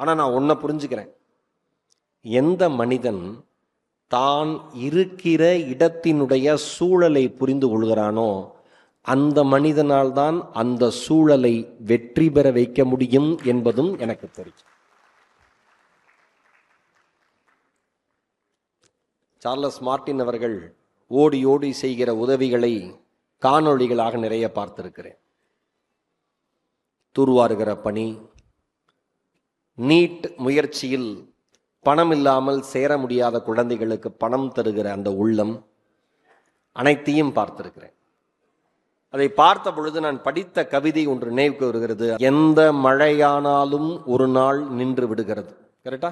ஆனால் நான் ஒன்றை புரிஞ்சுக்கிறேன். எந்த மனிதன் தான் இருக்கிற இடத்தினுடைய சூழலை புரிந்து கொள்கிறானோ அந்த மனிதனால் தான் அந்த சூழலை வெற்றி பெற வைக்க முடியும் என்பதும் எனக்கு தெரியும். சார்லஸ் மார்ட்டின் அவர்கள் ஓடி ஓடி செய்கிற உதவிகளை காணொளிகளாக நிறைய பார்த்திருக்கிறேன். தூர்வாருகிற பணி நீட் முயற்சியில் பணம் இல்லாமல் சேர முடியாத குழந்தைகளுக்கு பணம் தருகிற அந்த உள்ளம் அனைத்தையும் பார்த்திருக்கிறேன். அதை பார்த்த பொழுது நான் படித்த கவிதை ஒன்று நினைவுக்கு வருகிறது எந்த மழையானாலும் ஒரு நாள் நின்று விடுகிறது. கரெக்டா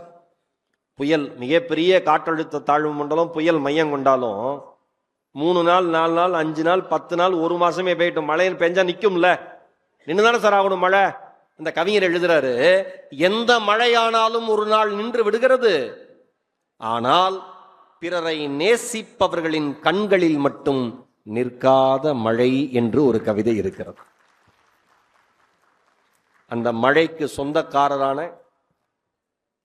புயல் மிகப்பெரிய காற்றழுத்த தாழ்வு மண்டலம் புயல் மையம் கொண்டாலும் மூணு நாள் நாலு நாள் அஞ்சு நாள் பத்து நாள் ஒரு மாசமே போயிட்டு மழை பெஞ்சா நிற்கும்ல நின்று தானே சார் ஆகணும் மழை? இந்த கவிஞர் எழுதுறாரு எந்த மழையானாலும் ஒரு நாள் நின்று விடுகிறது. ஆனால் பிறரை நேசிப்பவர்களின் கண்களில் மட்டும் நிற்காத மழை என்று ஒரு கவிதை இருக்கிறது. அந்த மழைக்கு சொந்தக்காரரான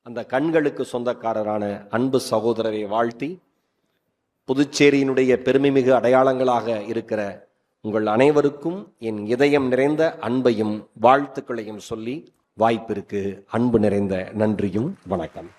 அந்த கண்களுக்கு சொந்தக்காரரான அன்பு சகோதரரை வாழ்த்தி புதுச்சேரியினுடைய பெருமைமிகு அடையாளங்களாக இருக்கிற உங்கள் அனைவருக்கும் என் இதயம் நிறைந்த அன்பையும் வாழ்த்துக்களையும் சொல்லி வாய்ப்பிற்கு அன்பு நிறைந்த நன்றியும் வணக்கம்.